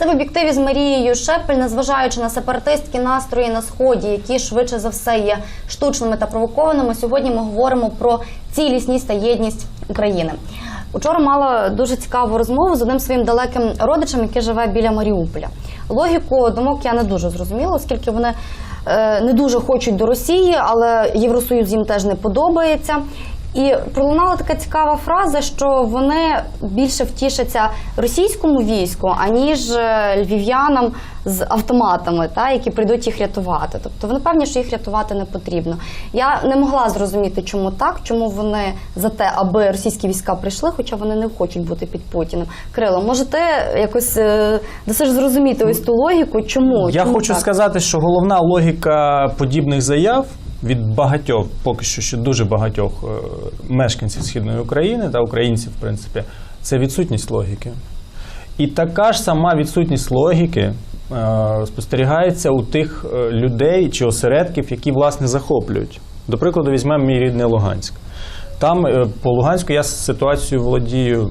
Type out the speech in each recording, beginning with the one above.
Це в об'єктиві з Марією Шепель, незважаючи на сепаратистські настрої на сході, які швидше за все є штучними та провокованими. Сьогодні ми говоримо про цілісність та єдність України. Учора мала дуже цікаву розмову з одним своїм далеким родичем, який живе біля Маріуполя. Логіку думок я не дуже зрозуміла, оскільки вони е, не дуже хочуть до Росії, але Євросоюз їм теж не подобається. І пролунала така цікава фраза, що вони більше втішаться російському війську, аніж е, львів'янам з автоматами, та які прийдуть їх рятувати. Тобто вони певні, що їх рятувати не потрібно. Я не могла зрозуміти, чому так, чому вони за те, аби російські війська прийшли, хоча вони не хочуть бути під Путіним. Крило, можете якось е, досить зрозуміти ось ту логіку? Чому Я чому хочу так? сказати, що головна логіка подібних заяв від багатьох, поки що ще дуже багатьох е, мешканців східної України та українців, в принципі, це відсутність логіки. І така ж сама відсутність логіки е, спостерігається у тих е, людей чи осередків, які власне захоплюють. До прикладу, візьмемо мій рідний Луганськ. Там по Луганську я ситуацію володію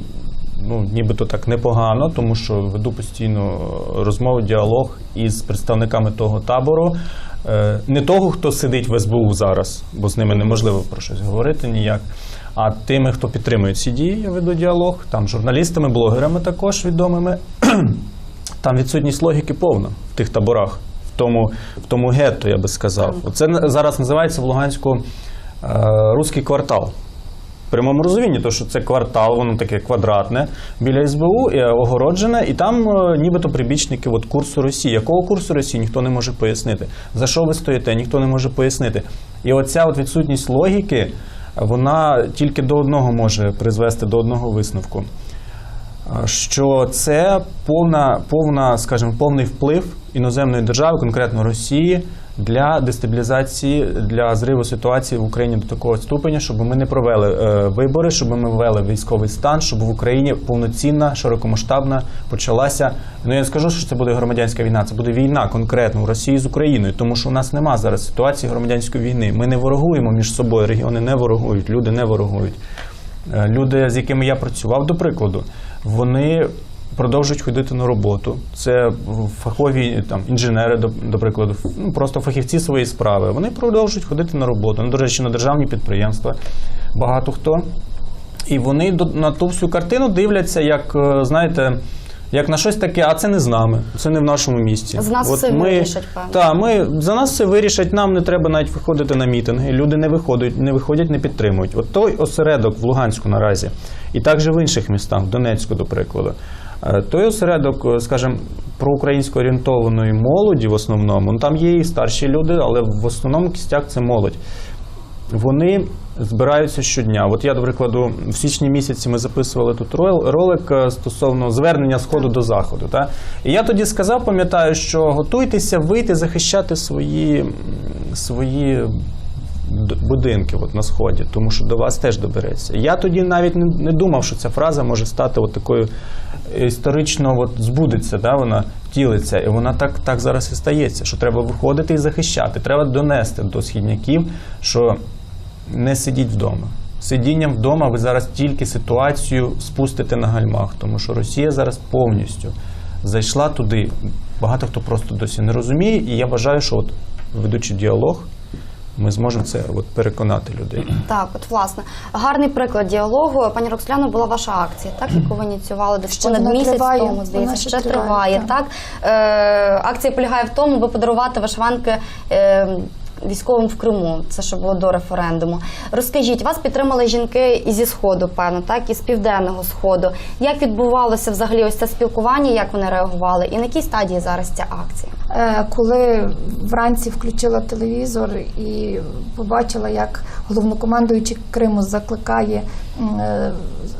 ну, нібито так непогано, тому що веду постійно розмову, діалог із представниками того табору. Е, Не того, хто сидить в СБУ зараз, бо з ними неможливо про щось говорити ніяк. А тими, хто підтримує ці дії, я веду діалог, там журналістами, блогерами також відомими. Там відсутність логіки повна в тих таборах, в тому, в тому гетто, я би сказав. Це зараз називається в Луганську е, руський квартал. Прямому розумінні, то що це квартал, воно таке квадратне біля СБУ, огороджене, і там е, нібито прибічники от, курсу Росії. Якого курсу Росії ніхто не може пояснити. За що ви стоїте, ніхто не може пояснити. І оця от відсутність логіки, вона тільки до одного може призвести до одного висновку. Що це повна, повна, скажімо, повний вплив іноземної держави, конкретно Росії, для дестабілізації, для зриву ситуації в Україні до такого ступеня, щоб ми не провели е, вибори, щоб ми ввели військовий стан, щоб в Україні повноцінна, широкомасштабна почалася. Ну я не скажу, що це буде громадянська війна, це буде війна конкретно в Росії з Україною, тому що у нас нема зараз ситуації громадянської війни. Ми не ворогуємо між собою, регіони не ворогують, люди не ворогують. Е, Люди, з якими я працював, до прикладу, вони продовжують ходити на роботу. Це фахові там інженери, до, до прикладу, ну, просто фахівці своєї справи. Вони продовжують ходити на роботу. Ну, до речі, на державні підприємства багато хто. І вони до- на ту всю картину дивляться, як е, знаєте. Як на щось таке, а це не з нами, це не в нашому місті. З нас все вирішать, певно. Так, ми за нас все вирішать. Нам не треба навіть виходити на мітинги. Люди не виходять, не виходять, не підтримують. От той осередок в Луганську наразі, і також в інших містах, в Донецьку, до прикладу. Е, Той осередок, е, скажімо, проукраїнсько орієнтованої молоді в основному, ну там є і старші люди, але в основному кістяк це молодь. Вони збираються щодня. От я, до прикладу, в січні місяці ми записували тут ролик е, стосовно звернення сходу до заходу. Та? І я тоді сказав, пам'ятаю, що готуйтеся вийти захищати свої, свої будинки от на сході, тому що до вас теж добереться. Я тоді навіть не, не думав, що ця фраза може стати от такою історично от збудеться, да, вона втілиться, і вона так, так зараз і стається, що треба виходити і захищати. Треба донести до східняків, що не сидіть вдома. Сидінням вдома ви зараз тільки ситуацію спустите на гальмах, тому що Росія зараз повністю зайшла туди. Багато хто просто досі не розуміє, і я вважаю, що от ведучи діалог, ми зможемо це от переконати людей. Так, от власне, гарний приклад діалогу. Пані Роксляно, була ваша акція, так яку ви ініціювали десь Ще понад місяць триває, тому, здається, ще ще триває. триває, так е, акція полягає в тому, аби подарувати вишиванки. Е, Військовим в Криму, це ще було до референдуму. Розкажіть, вас підтримали жінки і зі сходу, певно, так і з південного сходу. Як відбувалося взагалі ось це спілкування? Як вони реагували, і на якій стадії зараз ця акція? Е, Коли вранці включила телевізор і побачила, як головнокомандуючий Криму закликає е,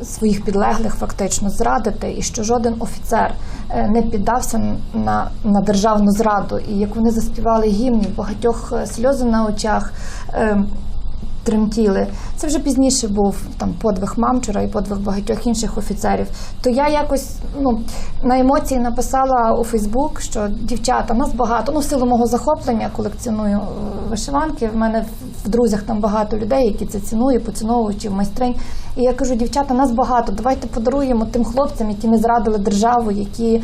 своїх підлеглих фактично зрадити, і що жоден офіцер е, не піддався на, на державну зраду, і як вони заспівали гімн, багатьох е, сльози на очах. Тремтіли. Це вже пізніше був там подвиг Мамчура і подвиг багатьох інших офіцерів. То я якось ну, на емоції написала у Фейсбук, що дівчата, нас багато. Ну, в силу мого захоплення колекціоную е, вишиванки. В мене в друзях там багато людей, які це цінують, поціновувачів, майстринь. І я кажу, дівчата, нас багато. Давайте подаруємо тим хлопцям, які не зрадили державу, які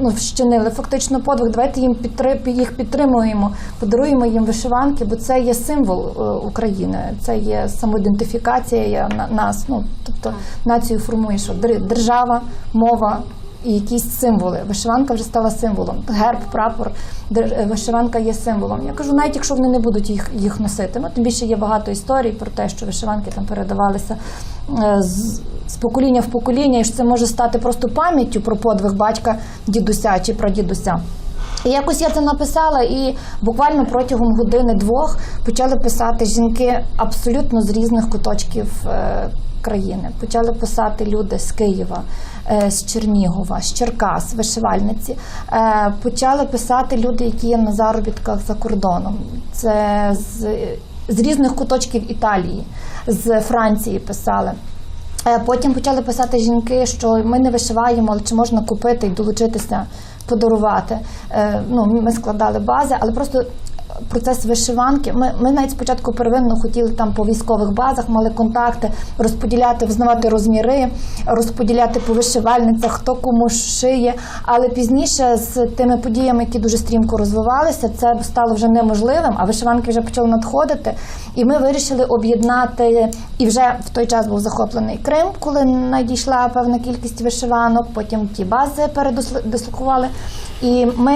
ну, вщинили фактично подвиг. Давайте їм підтрип, їх підтримуємо, подаруємо їм вишиванки, бо це є символ е, України, це є самоідентифікація на- нас. Ну тобто націю формуєш держава, мова. І якісь символи. Вишиванка вже стала символом. Герб, прапор, е, вишиванка є символом. Я кажу, навіть якщо вони не будуть їх, їх носити. Ну, тим більше є багато історій про те, що вишиванки там передавалися е, з, з покоління в покоління, і що це може стати просто пам'яттю про подвиг батька, дідуся чи прадідуся. І якось я це написала, і буквально протягом години-двох почали писати жінки абсолютно з різних куточків е, країни. Почали писати люди з Києва, е, з Чернігова, з Черкас, вишивальниці. Е, почали писати люди, які є на заробітках за кордоном. Це з, з різних куточків Італії, з Франції писали. Е, Потім почали писати жінки, що ми не вишиваємо, але чи можна купити і долучитися, подарувати. Ну, ми складали бази, але просто процес вишиванки. Ми, ми навіть спочатку первинно хотіли там по військових базах, мали контакти, розподіляти, взнавати розміри, розподіляти по вишивальницях, хто кому шиє. Але пізніше з тими подіями, які дуже стрімко розвивалися, це стало вже неможливим, а вишиванки вже почали надходити. І ми вирішили об'єднати і вже в той час був захоплений Крим, коли надійшла певна кількість вишиванок. Потім ті бази передислокували. І ми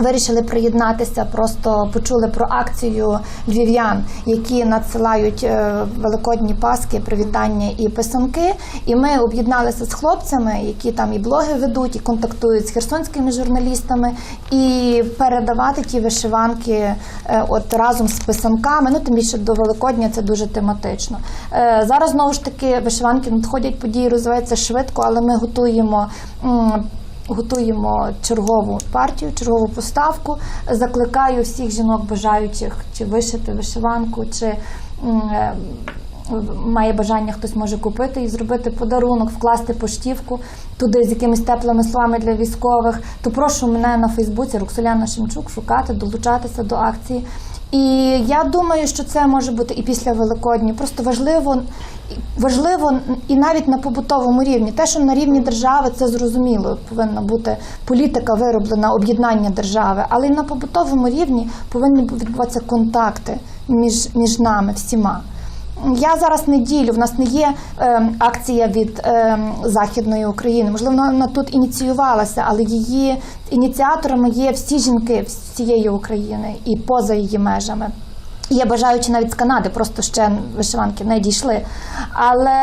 Вирішили приєднатися, просто почули про акцію львів'ян, які надсилають е, великодні паски, привітання і писанки. І ми об'єдналися з хлопцями, які там і блоги ведуть, і контактують з херсонськими журналістами, і передавати ті вишиванки е, от разом з писанками. Ну тим більше до Великодня це дуже тематично. Е, Зараз знову ж таки вишиванки надходять події, розвиваються швидко, але ми готуємо. Готуємо чергову партію, чергову поставку. Закликаю всіх жінок, бажаючих чи вишити вишиванку, чи е, має бажання хтось може купити і зробити подарунок, вкласти поштівку туди з якимись теплими словами для військових. То прошу мене на Фейсбуці Роксоляна Шемчук шукати, долучатися до акції. І я думаю, що це може бути і після Великодні. Просто важливо, важливо і навіть на побутовому рівні. Те, що на рівні держави, це зрозуміло, повинна бути політика вироблена, об'єднання держави, але і на побутовому рівні повинні відбуватися контакти між, між нами всіма. Я зараз не ділю, в нас не є е, акція від е, Західної України. Можливо, вона, тут ініціювалася, але її ініціаторами є всі жінки всієї України і поза її межами. Є бажаючі навіть з Канади, просто ще вишиванки не дійшли. Але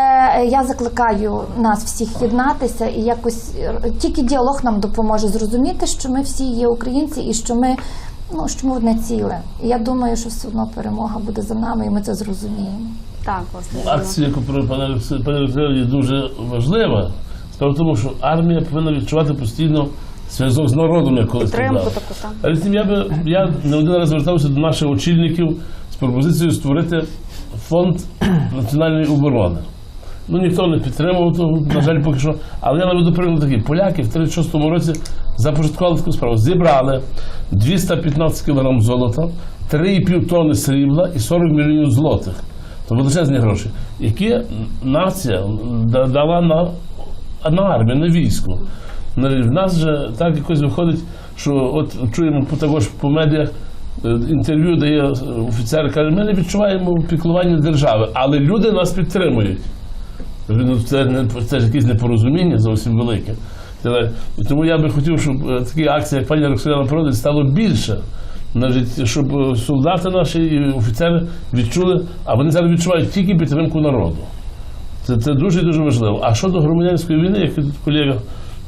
я закликаю нас всіх єднатися і якось е, тільки діалог нам допоможе зрозуміти, що ми всі є українці і що ми, ну, що ми одне ціле. І я думаю, що все одно перемога буде за нами, і ми це зрозуміємо. Так, власне. Акція, яку пане Олексій- дуже важлива. Справа в тому, що армія повинна відчувати постійно зв'язок з народом, як колись Підтримку таку, так. Але тим я би я не один раз звертався до наших очільників з пропозицією створити фонд національної оборони. Ну ніхто не підтримував того, на жаль, поки що. Але я наведу приклад такий. Поляки в 36-му році започаткували таку справу. Зібрали 215 кг золота, 3,5 тонни срібла і 40 мільйонів злотих. То величезні гроші, які нація да- дала на, на армію, на військо. На- В нас же так якось виходить, що от чуємо також по медіях е, інтерв'ю дає офіцер, каже, ми не відчуваємо піклування держави, але люди нас підтримують. Ну, Це, не, це ж якесь непорозуміння зовсім велике. Тому я би хотів, щоб е, такі акції, як пані Роксоляна проводить, стало більше. Навіть, щоб е, солдати наші і офіцери відчули, а вони зараз відчувають тільки підтримку народу. Це, це дуже дуже важливо. А щодо громадянської війни, як тут колега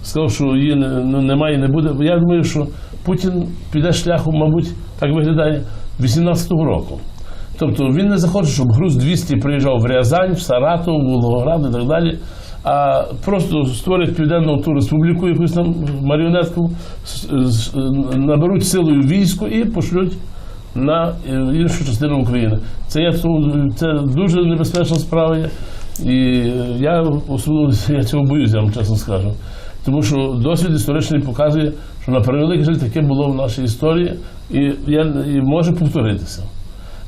сказав, що її не, ну, немає не буде, я думаю, що Путін піде шляхом, мабуть, так виглядає 18-го року. Тобто він не захоче, щоб груз 200 приїжджав в Рязань, в Саратов, в Волгоград і так далі. А просто створять південну ту республіку, якусь там маріонетку, наберуть силою військо і пошлють на е, іншу частину України. Це, є, це дуже небезпечна справа. є. І е, я я цього боюся, я вам чесно скажу. Тому що досвід історичний показує, що на превеликий жаль таке було в нашій історії і, я, і може повторитися.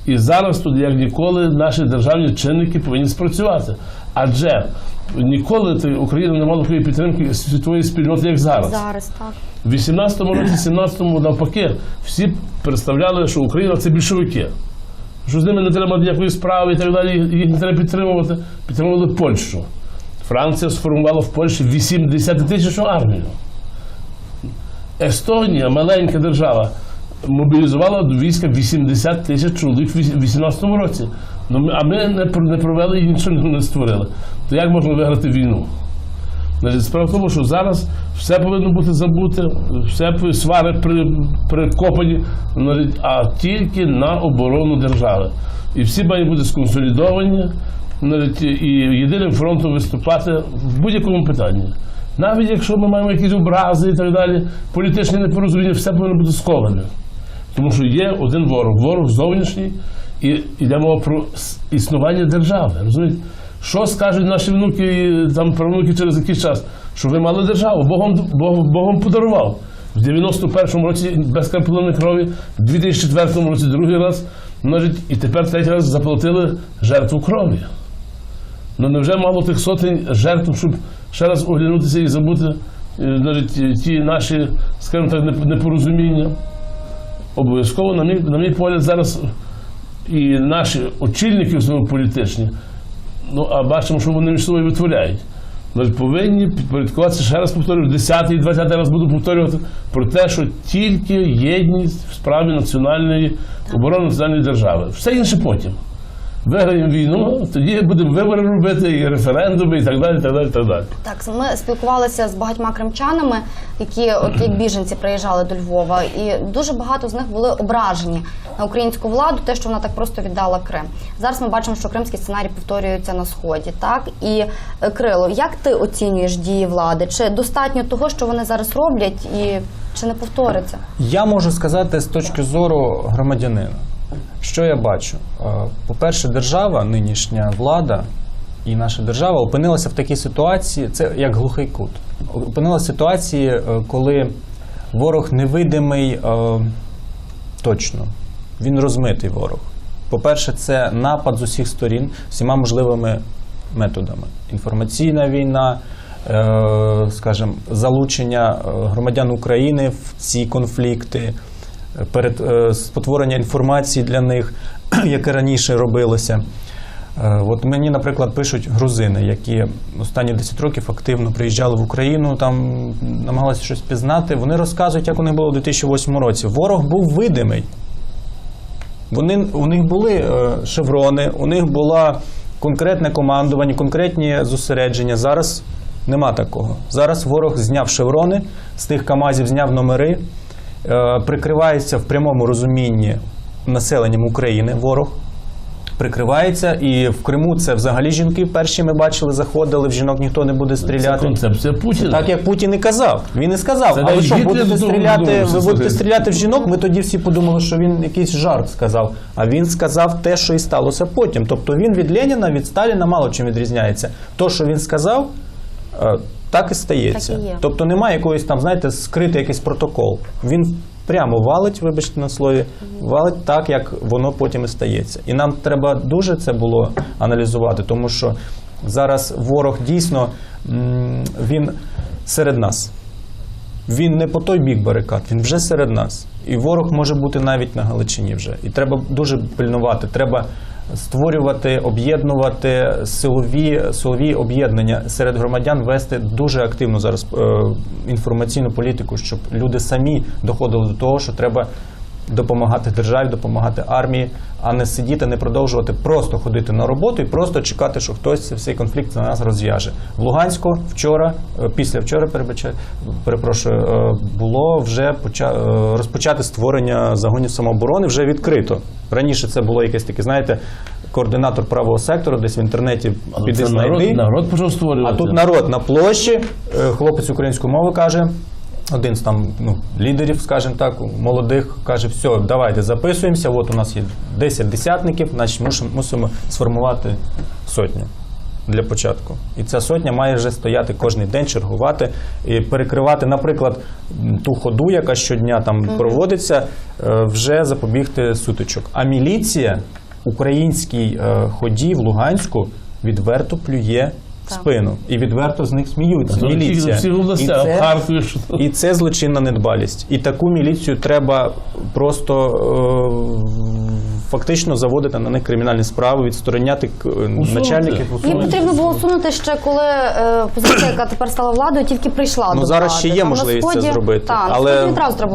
І зараз тут, як ніколи, наші державні чинники повинні спрацювати. Адже ніколи ти- Україна не мала такої підтримки світової спільноти, як зараз. Зараз так. В 18-му році, 17-му навпаки, всі представляли, що Україна це більшовики. Що з ними не треба ніякої справи і так далі, їх не треба підтримувати. Підтримували Польщу. Франція сформувала в Польщі 80 тисячну армію. Естонія, маленька держава, мобілізувала до війська 80 тисяч чоловік в 18 році. Ну, а ми не, не провели і нічого не створили. То як можна виграти війну? Справа в тому, що зараз все повинно бути забуте, все свари при, прикопані, а тільки на оборону держави. І всі мають бути сконсолідовані і єдиним фронтом виступати в будь-якому питанні. Навіть якщо ми маємо якісь образи і так далі, політичні непорозуміння, все повинно бути сковане. Тому що є один ворог, ворог зовнішній, і йде мова про існування держави. Розумієте? Що скажуть наші внуки, і там правнуки через якийсь час? Що ви мали державу, Богом, Бог, Богом подарував. В 91-му році без капелани крові, в 2004 році другий раз, значить, і тепер третій раз заплатили жертву крові. Ну невже мало тих сотень жертв, щоб ще раз оглянутися і забути е, значить, ті наші, скажімо так, непорозуміння? Обов'язково, на мій, на мій погляд, зараз і наші очільники політичні, ну а бачимо, що вони між собою витворяють. Ми повинні підпорядкуватися, ще раз повторюю, 10 і 20 раз буду повторювати про те, що тільки єдність в справі національної оборони національної держави. Все інше потім. Виграємо війну, тоді будемо вибори робити, і референдуми, і так далі. і так далі, і так далі. Так, ми спілкувалися з багатьма кримчанами, які от як біженці приїжджали до Львова, і дуже багато з них були ображені на українську владу, те, що вона так просто віддала Крим. Зараз ми бачимо, що кримський сценарій повторюється на сході. Так і е, Крило, як ти оцінюєш дії влади? Чи достатньо того, що вони зараз роблять, і чи не повториться? Я можу сказати з точки зору громадянина, що я бачу. Е, По-перше, держава, нинішня влада і наша держава опинилася в такій ситуації, це як глухий кут. Опинилася ситуації, е, коли ворог невидимий е, точно. Він розмитий ворог. По-перше, це напад з усіх сторін всіма можливими методами. Інформаційна війна, скажімо, залучення громадян України в ці конфлікти, перед е, спотворення інформації для них, яке раніше робилося. Е, От мені, наприклад, пишуть грузини, які останні 10 років активно приїжджали в Україну, там намагалися щось пізнати. Вони розказують, як у них було у 2008 році. Ворог був видимий. Вони, у них були е, шеврони, у них було конкретне командування, конкретні зосередження. Зараз нема такого. Зараз ворог зняв шеврони, з тих КАМАЗів зняв номери, прикривається в прямому розумінні населенням України ворог. Прикривається, і в Криму це взагалі жінки перші ми бачили, заходили, в жінок ніхто не буде Це стріляти. концепція Путіна. Так як Путін і казав. Він і сказав, Це а ви що, будете стріляти, додумався, ви будете стріляти в жінок? Ми тоді всі подумали, що він якийсь жарт сказав. А він сказав те, що і сталося потім. Тобто він від Леніна, від Сталіна мало чим відрізняється. То, що він сказав, е, так і стається. Так і є. Тобто немає якоїсь там, знаєте, скритий якийсь протокол. Він прямо валить, вибачте на слові, валить так, як воно потім і стається. І нам треба дуже це було аналізувати, тому що зараз ворог дійсно він серед нас. Він не по той бік барикад, він вже серед нас. І ворог може бути навіть на Галичині вже. І треба дуже пильнувати. Треба створювати, об'єднувати силові, силові об'єднання серед громадян, вести дуже активну зараз е, інформаційну політику, щоб люди самі доходили до того, що треба допомагати державі, допомагати армії, а не сидіти, не продовжувати просто ходити на роботу і просто чекати, що хтось цей конфлікт за нас розв'яже. В Луганську вчора, е, після вчора, перепрошую, е, було вже е, розпочати створення загонів самооборони вже відкрито. Раніше це було якесь таке, знаєте, координатор правого сектору, десь в інтернеті піди це народ, народ почав створювати. А тут народ на площі, хлопець української мови каже. Один з там ну, лідерів, скажімо так, молодих, каже: все, давайте записуємося. От у нас є 10 десятників, значить мусимо, мусимо сформувати сотню для початку. І ця сотня має вже стояти кожен день, чергувати і перекривати, наприклад, ту ходу, яка щодня там проводиться, е, вже запобігти сутичок. А міліція українській е, ході в Луганську відверто плює. Спину і відверто з них сміються. Це Міліція. всі І це- і це злочинна недбалість. І таку міліцію треба просто е, фактично заводити на них кримінальні справи, відстороняти к- начальників. Їм потрібно було усунути ще, коли е, позиція, яка тепер стала владою, тільки прийшла Ну до зараз влади. ще є Там можливість Сході- це зробити. Та, але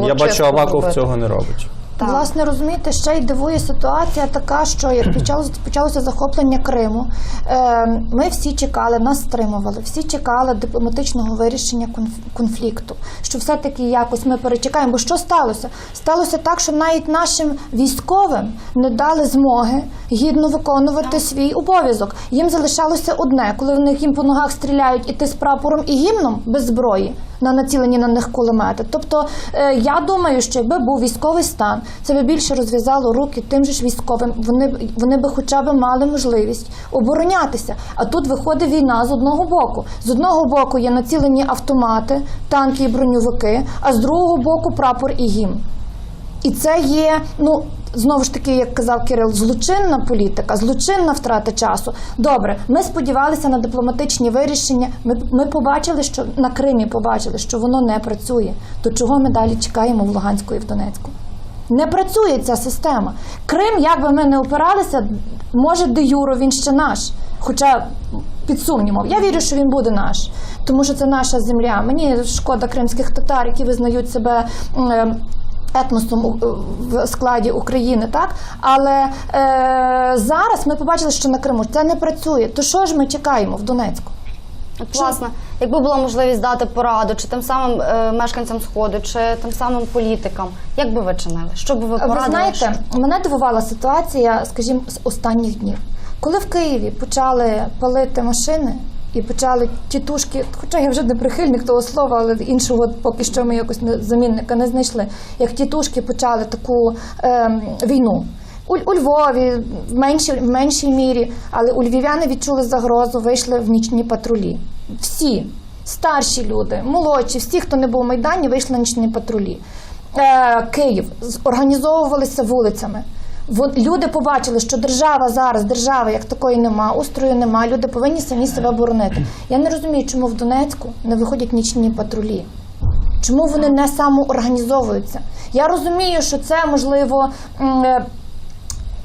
я бачу, Аваков цього не робить. Так. Власне, розумієте, ще й дивує ситуація така, що як почалося, почалося захоплення Криму, е, ми всі чекали, нас стримували, всі чекали дипломатичного вирішення конф- конфлікту. Що все-таки якось ми перечекаємо. Бо що сталося? Сталося так, що навіть нашим військовим не дали змоги гідно виконувати свій обов'язок. Їм залишалося одне, коли в них їм по ногах стріляють іти з прапором і гімном без зброї на націлені на них кулемети. Тобто е, я думаю, що якби був військовий стан, це би більше розв'язало руки тим же ж військовим. Вони вони би хоча б мали можливість оборонятися. А тут виходить війна з одного боку. З одного боку є націлені автомати, танки і броньовики, а з другого боку прапор і гімн. І це є, ну знову ж таки, як казав Кирил, злочинна політика, злочинна втрата часу. Добре, ми сподівалися на дипломатичні вирішення. Ми, ми побачили, що на Кримі побачили, що воно не працює. То чого ми далі чекаємо в Луганську і в Донецьку? Не працює ця система. Крим, як би ми не опиралися, може де юро він ще наш. Хоча під сумнівом, я вірю, що він буде наш, тому що це наша земля. Мені шкода кримських татар, які визнають себе. Е, етносом у- в складі України, так але е, зараз ми побачили, що на Криму це не працює. То що ж ми чекаємо в Донецьку? От, власне, якби була можливість дати пораду, чи тим самим е, мешканцям Сходу, чи тим самим політикам, як би ви чинили? Що би ви порадили? Ви знаєте, мене дивувала ситуація, скажімо, з останніх днів, коли в Києві почали палити машини. І почали тітушки, хоча я вже не прихильник того слова, але іншого поки що ми якось не, замінника не знайшли. Як тітушки почали таку ем, війну. У, у Львові в меншій, в меншій мірі, але у львів'яни відчули загрозу, вийшли в нічні патрулі. Всі старші люди, молодші, всі, хто не був в Майдані, вийшли на нічні патрулі. Е, Київ організовувалися вулицями. Люди побачили, що держава зараз, держави як такої нема, устрою нема, люди повинні самі себе боронити. Я не розумію, чому в Донецьку не виходять нічні патрулі. Чому вони не самоорганізовуються? Я розумію, що це можливо. е,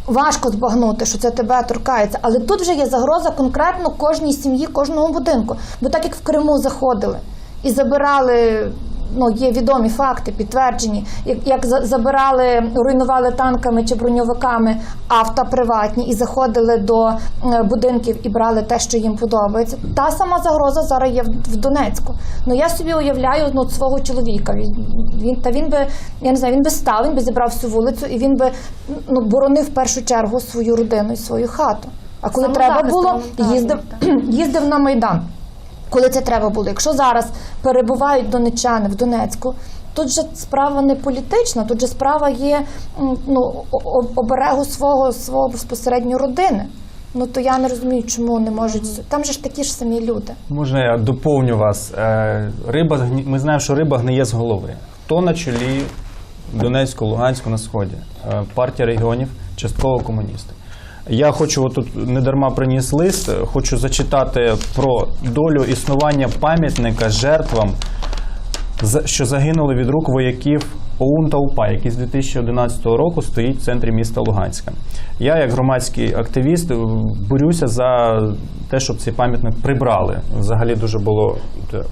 Важко збагнути, що це тебе торкається, але тут вже є загроза конкретно кожній сім'ї, кожному будинку. Бо так як в Криму заходили і забирали, ну є відомі факти, підтверджені, як, як за- забирали, руйнували танками чи броньовиками авто приватні і заходили до е, будинків і брали те, що їм подобається. Та сама загроза зараз є в, в Донецьку. Ну я собі уявляю ну, свого чоловіка. Він, він та він би я не знаю, він би став, він би зібрав всю вулицю і він би ну боронив в першу чергу свою родину і свою хату. А коли Самозахист треба було, їздив, їздив на майдан. Коли це треба було. Якщо зараз перебувають донечани в Донецьку, тут же справа не політична, тут же справа є ну, оберегу свого свого безпосередньо родини. Ну то я не розумію, чому не можуть. Там же ж такі ж самі люди. Можна я доповню вас? Е, Риба, ми знаємо, що риба гниє з голови. Хто на чолі Донецьку, Луганську на сході? Е, Партія регіонів, частково комуністи. Я хочу от тут не дарма приніс лист. Хочу зачитати про долю існування пам'ятника жертвам, що загинули від рук вояків ОУН та УПА, який з 2011 року стоїть в центрі міста Луганська. Я, як громадський активіст, борюся за те, щоб цей пам'ятник прибрали. Взагалі дуже було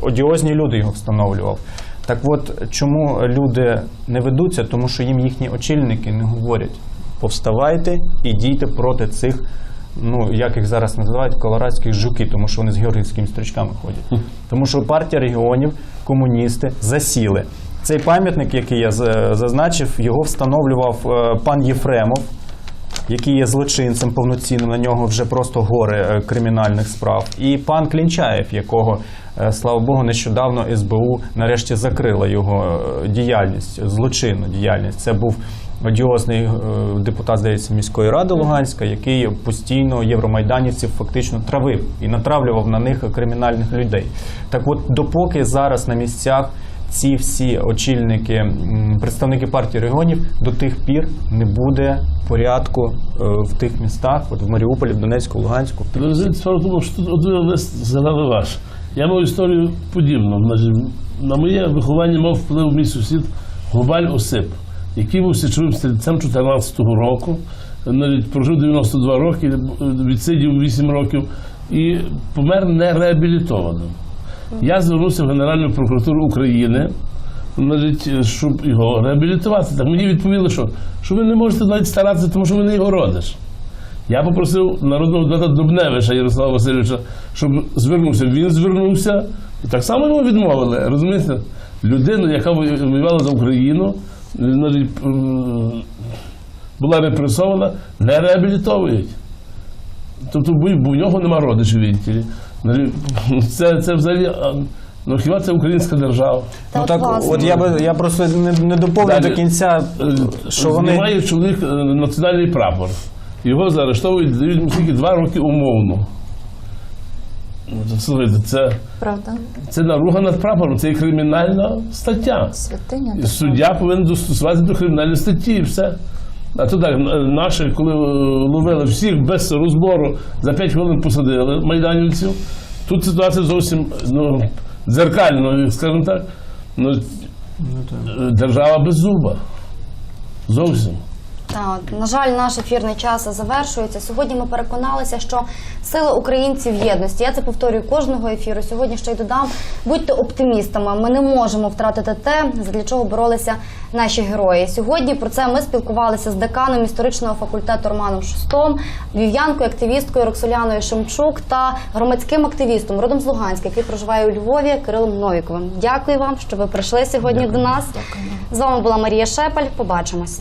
одіозні люди його встановлював. Так от, чому люди не ведуться? Тому що їм їхні очільники не говорять: повставайте і дійте проти цих ну як їх зараз називають, колорадських жуки, тому що вони з георгіївськими стрічками ходять. Тому що партія регіонів, комуністи засіли. Цей пам'ятник, який я зазначив, його встановлював е, пан Єфремов. який є злочинцем повноцінним, на нього вже просто горе е, кримінальних справ, і пан Клінчаєв, якого, е, слава Богу, нещодавно СБУ нарешті закрила його діяльність, злочинну діяльність. Це був одіозний е, депутат, здається, міської ради Луганська, який постійно євромайданівців фактично травив і натравлював на них кримінальних людей. Так от, допоки зараз на місцях ці всі очільники, представники партії регіонів, до тих пір не буде порядку е, в тих містах, от в Маріуполі, в Донецьку, Луганську. В тому, що тут згадали ваш. Я мав історію подібну. На моє виховання мав вплив мій сусід Губаль Осип, який був січовим стрільцем 14-го року, навіть прожив 92 роки, відсидів 8 років і помер нереабілітованим. Я звернувся в Генеральну прокуратуру України, значить, щоб його реабілітувати. Так мені відповіли, що, що ви не можете навіть старатися, тому що ви не його родиш. Я попросив народного депутата Дубневича Ярослава Васильовича, щоб звернувся. Він звернувся, і так само йому відмовили. Розумієте? Людину, яка воювала за Україну, значить, була репресована, не реабілітовують. Тобто, бо в нього нема родичів відтілі. Це, це взагалі. Ну хіба це українська держава? Та ну от, так, власне. от я би я просто не, не доповню Далі. до кінця, що вони Знімає чоловік е, національний прапор. Його заарештовують, дають тільки два роки умовно. Ну, Слухайте, це, Правда? це наруга над прапором, це є кримінальна стаття. Святиня. І Суддя повинен достосуватися до кримінальної статті і все. А то так, наші, коли е, ловили всіх без розбору, за 5 хвилин посадили майданівців. Тут ситуація зовсім ну, дзеркально, скажімо так. Ну, е, держава без зуба. Зовсім. На жаль, наш ефірний час завершується. Сьогодні ми переконалися, що сила українців в єдності. Я це повторюю кожного ефіру. Сьогодні ще й додам. Будьте оптимістами. Ми не можемо втратити те, для чого боролися наші герої. Сьогодні про це ми спілкувалися з деканом історичного факультету Романом Шустом, львів'янкою, активісткою Роксоляною Шемчук та громадським активістом родом з Луганська, який проживає у Львові, Кирилом Новіковим. Дякую вам, що ви прийшли сьогодні до нас. З вами була Марія Шепель. Побачимось.